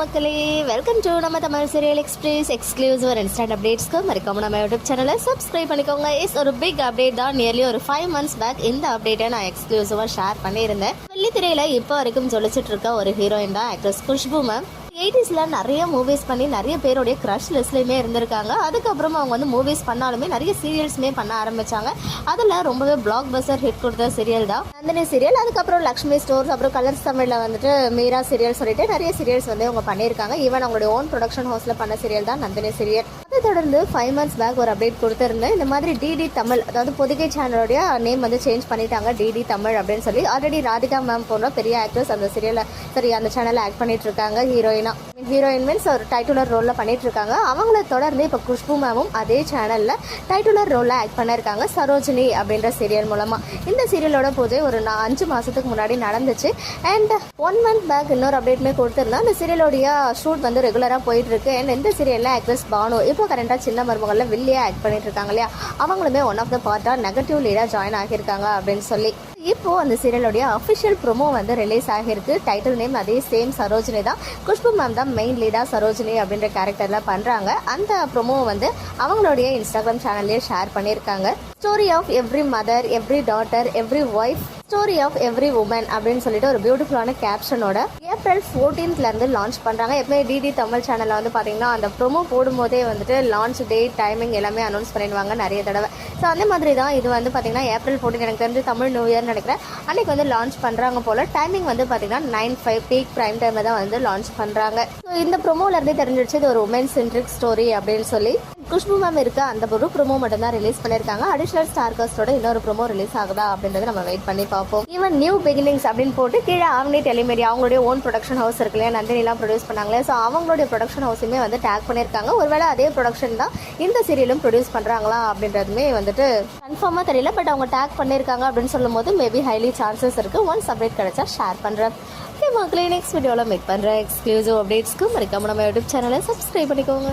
மக்களே welcome to நம்ம Tamil serial express exclusive instant அப்டேட்ஸ்க்கு மறக்காம நம்ம யூடியூப் சேனலை சப்ஸ்கிரைப் பண்ணிக்கோங்க. இஸ் ஒரு பிக் அப்டேட் தான். நியர்லி ஒரு ஃபைவ் மந்த்ஸ் பேக் இந்த அப்டேட்டை நான் எக்ஸ்க்ளூசிவாக ஷேர் பண்ணியிருந்தேன். வெள்ளித்திரையில் இப்போ வரைக்கும் ஜொலிச்சிட்டு இருக்க ஒரு ஹீரோயின் தான் ஆக்ட்ரஸ் குஷ்பு மேம் எயிட்டிஸில் நிறைய மூவிஸ் பண்ணி நிறைய பேருடைய க்ரஷ் லிஸ்ட்லேயுமே இருந்திருக்காங்க. அதுக்கப்புறமா அவங்க வந்து மூவிஸ் பண்ணாலுமே நிறைய சீரியல்ஸுமே பண்ண ஆரம்பித்தாங்க அதில் ரொம்பவே பிளாக் பஸ்டர் ஹிட் கொடுத்த சீரியல் தான். நந்தினி சீரியல் அதுக்கப்புறம் லக்ஷ்மி ஸ்டோர்ஸ் அப்புறம் கலர்ஸ் தமிழில் வந்துட்டு மீரா சீரியல் சொல்லிட்டு நிறைய சீரியல்ஸ் வந்து அவங்க பண்ணியிருக்காங்க. ஈவன் அவங்களுடைய ஓன் ப்ரொடக்ஷன் ஹவுஸில் பண்ண சீரியல் தான் நந்தினி சீரியல் தொடர்ந்து ஃபைவ் மந்த்ஸ் பேக் ஒரு அப்டேட் கொடுத்துருந்தேன். இந்த மாதிரி டிடி தமிழ் அதாவது பொதிகை சேனலோடைய நேம் வந்து சேஞ்ச் பண்ணிட்டாங்க டிடி தமிழ் அப்படின்னு சொல்லி. ஆல்ரெடி ராதிகா மேம் போன்ற பெரிய ஆக்ட்ரஸ் அந்த சீரியலில் சரி அந்த சேனலில் ஆக்ட் பண்ணிட்டு இருக்காங்க ஹீரோயினா ஹீரோயின் மீன்ஸ் ஒரு டைட்டுலர் ரோலில் பண்ணிகிட்ருக்காங்க இருக்காங்க அவங்கள தொடர்ந்து இப்போ குஷ்பு மேமும் அதே சேனலில் டைட்டுலர் ரோலில் ஆக்ட் பண்ணியிருக்காங்க சரோஜினி அப்படின்ற சீரியல் மூலமாக இந்த சீரியலோட பூஜை ஒரு நான் அஞ்சு மாதத்துக்கு முன்னாடி நடந்துச்சு. அண்ட் ஒன் மந்த் பேக் இன்னொரு அப்டேட்மே கொடுத்துருந்தேன் அந்த சீரியலோடைய ஷூட் வந்து ரெகுலராக போயிட்டுருக்கு. அண்ட் இந்த சீரியலில் ஆக்ட்ரஸ் பானு இப்போ கரண்டாக சின்ன மருமகளில் வில்லியாக ஆக்ட் பண்ணிட்டு இருக்காங்க இல்லையா? அவங்களுமே ஒன் ஆஃப் த பார்ட்டாக நெகட்டிவ் லீடாக ஜாயின் ஆகியிருக்காங்க அப்படின்னு சொல்லி. இப்போது அந்த சீரியலோடைய அஃபிஷியல் ப்ரோமோ வந்து ரிலீஸ் ஆகியிருக்கு. டைட்டில் நேம் அதே சேம் சரோஜினி தான். குஷ்பு மேம் தான் மெயின் லீடாக சரோஜினி அப்படின்ற கேரக்டரில் பண்ணுறாங்க அந்த ப்ரொமோ வந்து அவங்களுடைய இன்ஸ்டாகிராம் சேனல்லேயே ஷேர் பண்ணியிருக்காங்க. Story of every mother every daughter every wife story of every woman அப்படின்னு சொல்லிட்டு ஒரு பியூட்டிஃபுல்லான கேப்ஷனோட ஏப்ரல் ஃபோர்டீன்த்லேருந்து லான்ச் பண்ணுறாங்க எப்பவுமே டிடி தமிழ் சேனலில் வந்து பார்த்தீங்கன்னா அந்த ப்ரோமோ போடும்போதே வந்துட்டு லான்ச் டேட் டைமிங் எல்லாமே அனௌன்ஸ் பண்ணிடுவாங்க நிறைய தடவை. ஸோ அந்த மாதிரி தான் இது வந்து பார்த்தீங்கன்னா ஏப்ரல் 14 எனக்கு தெரிஞ்சு தமிழ் நியூ இயர்னு நினைக்கிறேன். அன்னைக்கு வந்து லான்ச் பண்ணுறாங்க போல். டைமிங் வந்து பார்த்தீங்கன்னா நைன் ஃபைவ் பீக் ப்ரைம் டைமில் தான் வந்து லான்ச் பண்ணுறாங்க ஸோ இந்த ப்ரோமோல தெரிஞ்சிடுச்சு இது ஒரு உமன் சென்ட்ரிக் ஸ்டோரி அப்படின்னு சொல்லி. குஷ்பு மேம் இருக்க. அந்த ஒரு ப்ரோமோ மட்டும் தான் ரிலீஸ் பண்ணியிருக்காங்க. அடிஷனல் ஸ்டார் காஸ்டோட இன்னொரு ப்ரோமோ ரிலீஸ் ஆகுதா அப்படின்றத நம்ம வெயிட் பண்ணி பார்ப்போம். ஈவன் நியூ பிகினிங்ஸ் அப்படின்னு போட்டு கீழே ஆம்னி டெலிமீடியா அவங்களுடைய ஓன் ப்ரொடக்ஷன் ஹவுஸ் இருக்கு இல்லையா? நந்தினிலாம் ப்ரொடியூஸ் பண்ணாங்களே. ஸோ அவங்களுடைய ப்ரொடக்ஷன் ஹவுஸுமே வந்து டேக் பண்ணியிருக்காங்க. ஒருவேளை அதே ப்ரொடக்ஷன் தான் இந்த சீரியலும் ப்ரொடியூஸ் பண்ணுறாங்களா அப்படின்றதுமே வந்துட்டு கன்ஃபார்மாக தெரியல. பட் அவங்க டேக் பண்ணியிருக்காங்க அப்படின்னு சொல்லும்போது மேபி ஹைலி சான்சஸ் இருக்குது ஒன்ஸ் அப்டேட் கிடைச்சா ஷேர் பண்ணுறேன் ஓகே மக்களே நெக்ஸ்ட் வீடியோவில் மீட் பண்ணுறேன் எக்ஸ்க்ளூசிவ் அப்டேட்ஸ்க்கு மறக்காம நம்ம யூடியூப் சேனலை சப்ஸ்கிரைப் பண்ணிக்கோங்க.